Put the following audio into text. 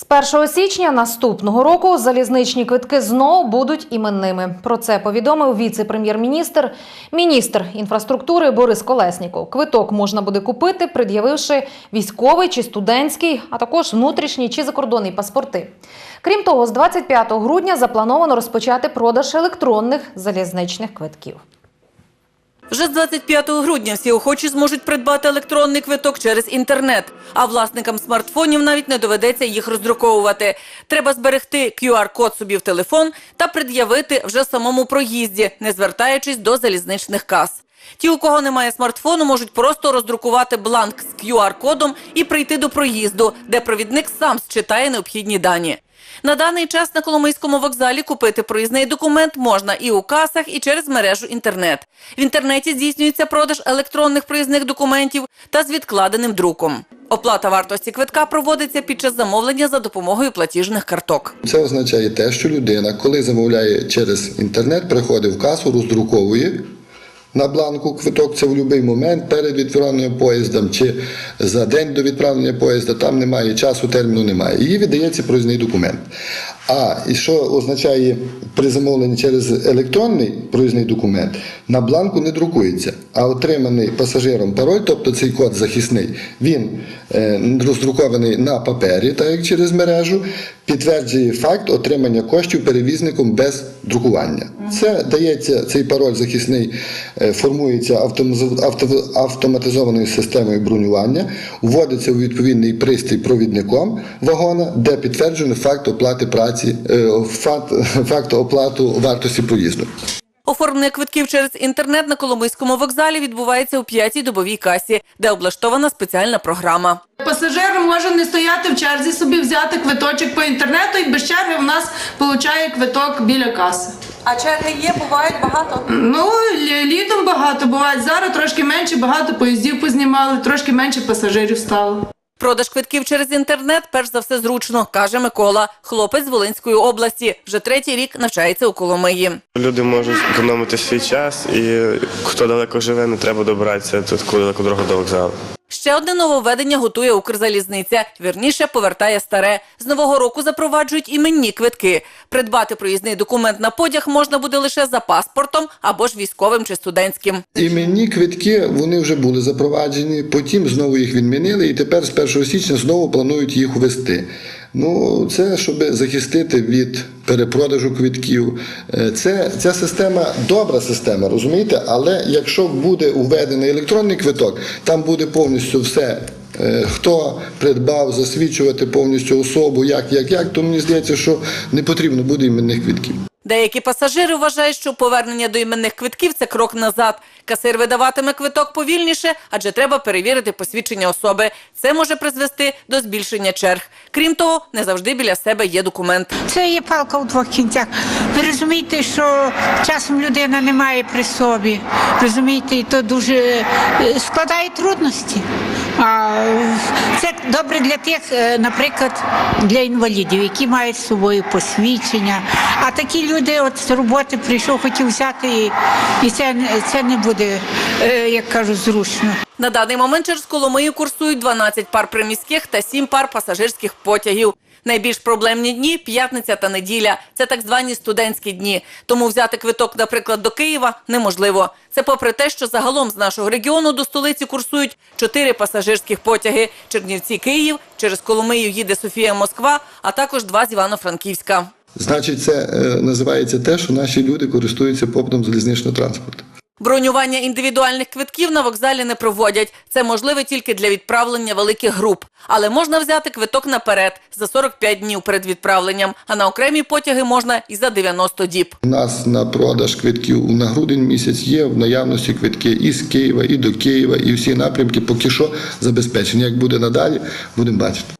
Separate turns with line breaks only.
З 1 січня наступного року залізничні квитки знову будуть іменними. Про це повідомив віце-прем'єр-міністр, міністр інфраструктури Борис Колесніков. Квиток можна буде купити, пред'явивши військовий чи студентський, а також внутрішній чи закордонний паспорти. Крім того, з 25 грудня заплановано розпочати продаж електронних залізничних квитків.
Вже з 25 грудня всі охочі зможуть придбати електронний квиток через інтернет, а власникам смартфонів навіть не доведеться їх роздруковувати. Треба зберегти QR-код собі в телефон та пред'явити вже самому проїзді, не звертаючись до залізничних кас. Ті, у кого немає смартфону, можуть просто роздрукувати бланк з QR-кодом і прийти до проїзду, де провідник сам зчитає необхідні дані. На даний час на Коломийському вокзалі купити проїзний документ можна і у касах, і через мережу інтернет. В інтернеті здійснюється продаж електронних проїзних документів та з відкладеним друком. Оплата вартості квитка проводиться під час замовлення за допомогою платіжних карток.
Це означає те, що людина, коли замовляє через інтернет, приходить в касу, роздруковує на бланку квиток. Це в будь-який момент перед відправленням поїздом чи за день до відправлення поїзда. Там немає часу, терміну немає. Її видається проїзний документ. А і що означає при замовленні через електронний проїзний документ, на бланку не друкується, а отриманий пасажиром пароль, тобто цей код захисний, він е, роздрукований на папері, так як через мережу, підтверджує факт отримання коштів перевізником без друкування. Це дається цей пароль захисний, е, формується автоматизованою системою бронювання, вводиться у відповідний пристрій провідником вагона, де підтверджено факт оплати праці, е, факт, факт оплату вартості проїзду.
Оформлення квитків через інтернет на Коломийському вокзалі відбувається у п'ятій добовій касі, де облаштована спеціальна програма.
Пасажир може не стояти в черзі, собі взяти квиточок по інтернету і без черги в нас получає квиток біля каси.
А черги є, бувають багато.
Ну, літом багато буває. Зараз трошки менше, багато поїздів познімали, трошки менше пасажирів стало.
Продаж квитків через інтернет перш за все зручно, каже Микола. Хлопець з Волинської області. Вже третій рік навчається у Коломиї.
Люди можуть економити свій час, і хто далеко живе, не треба добиратися тут далеко дорога до вокзалу.
Ще одне нововведення готує Укрзалізниця. Вірніше повертає старе. З нового року запроваджують іменні квитки. Придбати проїзний документ на потяг можна буде лише за паспортом або ж військовим чи студентським.
Іменні квитки вони вже були запроваджені, потім знову їх відмінили, і тепер з 1 січня знову планують їх ввести. Ну, це щоб захистити від перепродажу квитків. Е, Це ця система добра система, розумієте? Але якщо буде введений електронний квиток, там буде повністю все. е, Хто придбав, засвідчувати повністю особу, як, як, як, то мені здається, що не потрібно буде іменних квитків.
Деякі пасажири вважають, що повернення до іменних квитків це крок назад. Касир видаватиме квиток повільніше, адже треба перевірити посвідчення особи. Це може призвести до збільшення черг. Крім того, не завжди біля себе є документ.
Це є палка у двох кінцях. Ви розумієте, що часом людина не має при собі. Розумієте, і то дуже е, складає трудності. А це добре для тих, е, наприклад, для інвалідів, які мають з собою посвідчення. А такі люди, от з роботи прийшов, хотів взяти, і, і це, це не буде, е, як кажуть, зручно.
На даний момент через Коломию курсують 12 пар приміських та 7 пар пасажирських потягів. Найбільш проблемні дні п'ятниця та неділя. Це так звані студентські дні. Тому взяти квиток, наприклад, до Києва неможливо. Це попри те, що загалом з нашого регіону до столиці курсують 4 пасажирських потяги: Чернівці, Київ, через Коломию їде Софія Москва, а також два з Івано-Франківська.
Значить, це е, називається те, що наші люди користуються попитом залізничного транспорту.
Бронювання індивідуальних квитків на вокзалі не проводять. Це можливе тільки для відправлення великих груп. Але можна взяти квиток наперед за 45 днів перед відправленням, а на окремі потяги можна і за 90 діб.
У нас на продаж квитків на грудень місяць є в наявності квитки і з Києва, і до Києва, і всі напрямки поки що забезпечені. Як буде надалі, будемо бачити.